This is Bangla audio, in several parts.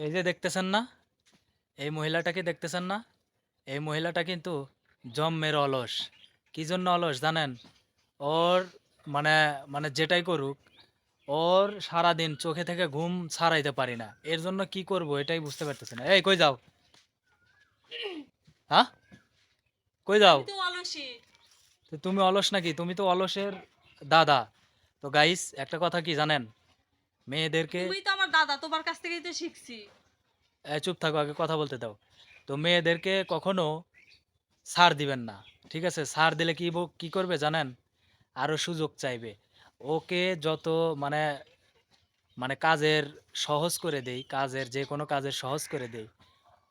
এই যে দেখতেছেন না? এই মহিলাটাকে দেখতেছেন না? এই মহিলাটা কিন্তু জন্মের অলস। কি জন্য অলস জানেন? ওর মানে মানে যেটাই করুক ওর সারাদিন চোখে থেকে ঘুম ছাড়াইতে পারি না। এর জন্য কি করব এটাই বুঝতে পারতেছি না। এই কই যাও? হ্যাঁ? কই যাও? তুমি অলস নাকি? তুমি তো অলসের দাদা। তো গাইস একটা কথা কি জানেন? মেয়েদেরকে তুমি তো আমার দাদা, তোমার কাছ থেকেই তো শিখছি। চুপ থাকো, আগে কথা বলতে দাও। তো মেয়েদেরকে কখনো ছাড় দিবেন না, ঠিক আছে? ছাড় দিলে কি কি করবে জানেন? আরও সুযোগ চাইবে। ওকে যত মানে মানে কাজের সহজ করে দেই, কাজের যে কোনো কাজের সহজ করে দেই,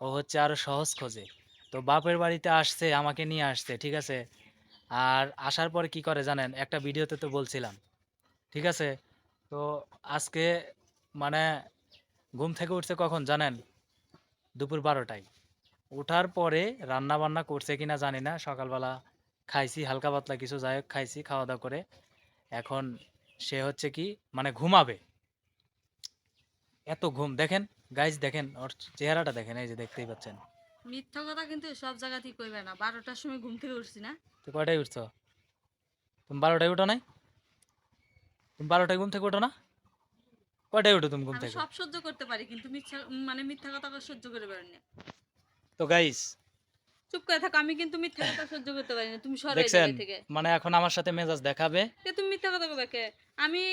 ও হচ্ছে আরও সহজ খোঁজে। তো বাপের বাড়িতে আসছে, আমাকে নিয়ে আসছে, ঠিক আছে? আর আসার পরে কি করে জানেন? একটা ভিডিওতে তো বলছিলাম, ঠিক আছে? তো আজকে মানে ঘুম থেকে উঠছে কখন জানেন? দুপুর বারোটায়। ওঠার পরে রান্না বান্না করছে কিনা জানি না সকালবেলা খাইছি হালকা পাতলা কিছু যাই হোক খাইছি খাওয়া দাওয়া করে। এখন সে হচ্ছে কি মানে ঘুমাবে। এত ঘুম দেখেন গাইজ দেখেন ওর চেহারাটা দেখেন এই যে দেখতেই পাচ্ছেন। মিথ্যা কথা কিন্তু সব জায়গাতেই কইবে না বারোটার সময় ঘুম থেকে উঠছি না। তো কয়টায় উঠছো? তুমি বারোটায় উঠো নাই? তুমি বারোটায় ঘুম থেকে উঠো না? উঠো তুমি ঘুম থেকে? সব সহ্য করতে পারি কিন্তু মিথ্যা মানে মিথ্যা কথা সহ্য করে পারি না তো গাইস চুপ করে থাকো আমি কিন্তু মিথ্যা কথা সহ্য করতে পারি না তুমি সরে থেকে। মানে এখন আমার সাথে মেজাজ দেখাবে। কে তুমি মিথ্যা কথা কবে কে? আমি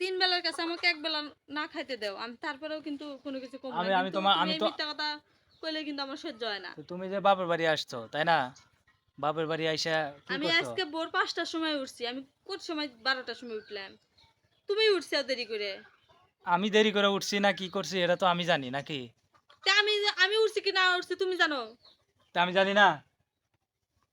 তিন বেলার কাছে আমাকে এক বেলা না খাইতে দাও আমি তারপরেও কিন্তু কোনো কিছু কম আমি- আমি তোমার- আমি তো- মিথ্যা কথা কইলে কিন্তু আমার সহ্য হয় না। তুমি যে বাপের বাড়ি আসছো তাই না? বাপের বাড়ি আইসা আমি আজকে ভোর পাঁচটার সময় উঠছি আমি কোন সময় বারোটার সময় উঠলাম? তুমি উঠছো দেরি করে। আমি দেরি করে উঠছি না কি করছি এটা তো আমি জানি নাকি? তা আমি আমি উঠছি কি না উঠছি তুমি জানো? তা আমি জানি না।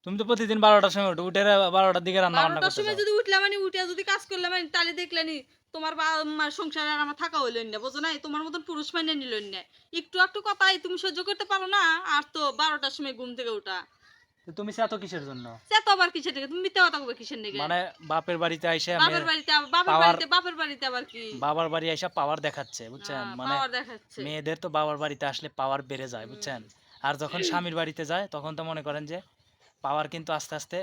তুমি তো প্রতিদিন বারোটার সময় উঠো উঠে বারোটার দিকে রান্না বান্না করতে সময় যদি উঠলাম মানে উঠে যদি কাজ করলাম মানে তাহলে দেখলেনি তোমার বা মার সংসারে আর আমার থাকা হইলেন না বোঝো না তোমার মতন পুরুষ মাইনে নিলেন না। একটু একটু কথাই তুমি সহ্য করতে পারো না আর তো বারোটার সময় ঘুম থেকে উঠা তুমি এত কিসের জন্য? সে তো আবার কিসের জন্য? তুমি মিথ্যা কথা বলবে কিসের থেকে মানে বাপের বাড়িতে আইসা বাপের বাড়িতে বাপের বাড়িতে বাপের বাড়িতে আবার কি? বাবার বাড়ি আইসা পাওয়ার দেখাচ্ছে বুঝছেন? হ্যাঁ, মানে পাওয়ার দেখাচ্ছে। মেয়েদের তো বাবার বাড়িতে আসলে পাওয়ার বেড়ে যায় বুঝছেন? আর যখন স্বামীর বাড়িতে যায় তখন তো মনে করেন যে পাওয়ার কিন্তু আস্তে আস্তে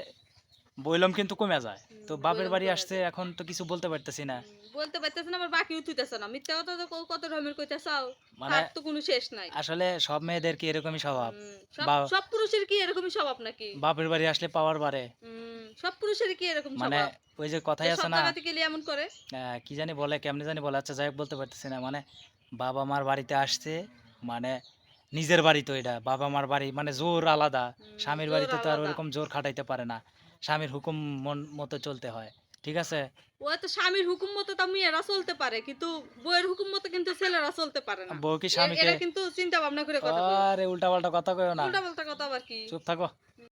বইলম কিন্তু কমে যায়। তো বাপের বাড়ি আসছে এখন তো কিছু বলতে পারতেছি না। বলতে পারতেছ না আবার বাকি উঠতেছ না। মিথ্যা কথা তো কত রকমের কইতেছাও মানে তো কোনো শেষ নাই। আসলে সব মেয়েদের কি এরকমই স্বভাব? সব পুরুষের কি এরকমই স্বভাব নাকি? বাপের বাড়ি আসলে পাওয়ার বাড়ে। সব পুরুষের কি এরকম মানে ওই যে কথাই আছে না এমন করে? কি জানি বলে কেমনি জানি বলে। আচ্ছা যাই বলতে পারতেছি না। মানে বাবা মার বাড়িতে আসছে মানে নিজের বাড়ি তো এটা। বাবা মার বাড়ি মানে জোর আলাদা। স্বামীর বাড়িতে তো আর ওরকম জোর খাটাইতে পারে না। স্বামীর হুকুম মন মতো চলতে হয় ঠিক আছে? ও তো স্বামীর হুকুম মতো তো মেয়েরা চলতে পারে কিন্তু বউয়ের হুকুম মতো কিন্তু ছেলেরা চলতে পারে না। বউ কি স্বামীকে এরা কিন্তু চিন্তা ভাবনা করে কথা আরে উল্টা পাল্টা কথা কইও না। উল্টা পাল্টা কথা আবার কি? চুপ থাকো।